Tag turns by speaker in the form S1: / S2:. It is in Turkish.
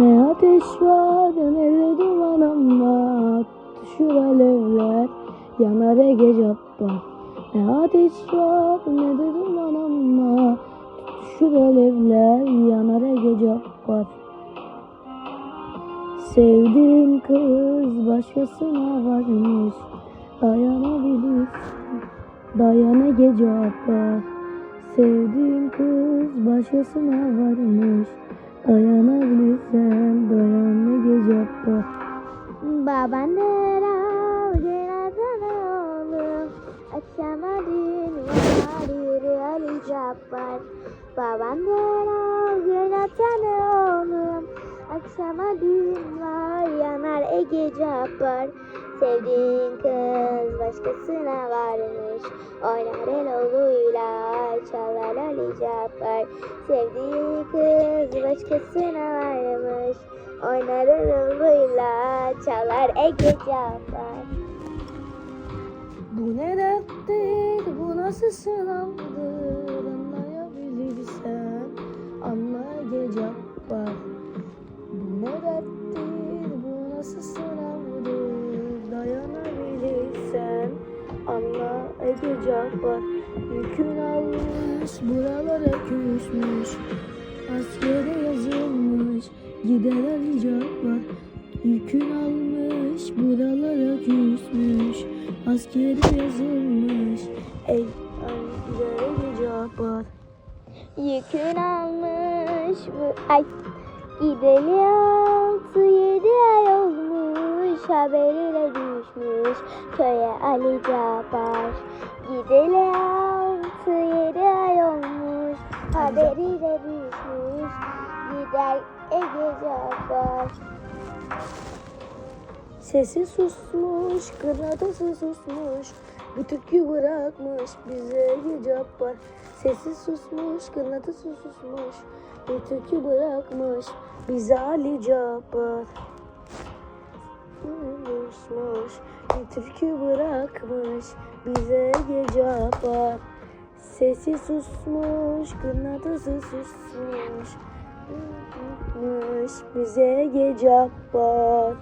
S1: Ne ateş var ne duman ama Tutuşur alevler. Yanar Ege Cabbar Ne ateş var ne de duman ama Tutuşur alevler. Yanar Ege Cabbar Sevdiğin kız başkasına varmış. Dayanabilirsin. Dayan Ege Cabbar Sevdiğin kız başkasına varmış Dayanabilirsen dayan Ege Cabbar
S2: Baban der al cenazen oğlum. Akşama düğün var yürü Ali Cabbar. Baban der al cenazen oğlum. Akşama düğün var yanar Ege Cabbar. Sevdiğin kız başkasına varmış. Oynar el oğluyla Ali Cabbar Sevdiği kız başkasına varmış. Oynar oğluyla çalar Ege Cabbar
S1: Bu ne derttir bu nasıl sınavdır Anlayabilirsen anla Ege Cabbar Bu ne derttir bu nasıl sınavdır Dayanabilirsen anla Ege Cabbar Yükün buralara küsmüş Askere yazılmış gider Ali Cabbar Yükün almış buralara küsmüş Askere yazılmış. Ey Ali Cabbar
S2: Yükün almış bu ay Gideli altı yedi ay olmuş Haberiyle düşmüş. Köye Ali Cabbar Gideli altı Haberiyle düşmüş Gider Ege Cabbar
S1: Sesi susmuş, kırnatası susmuş. Bu türkü bırakmış bize Ege Cabbar Sesi susmuş, kırnatası susmuş. Bu türkü bırakmış bize Ali Cabbar Susmuş, bir türkü bırakmış bize Ege Cabbar Sesi susmuş, kırnatası susmuş. Bize Ege Cabbar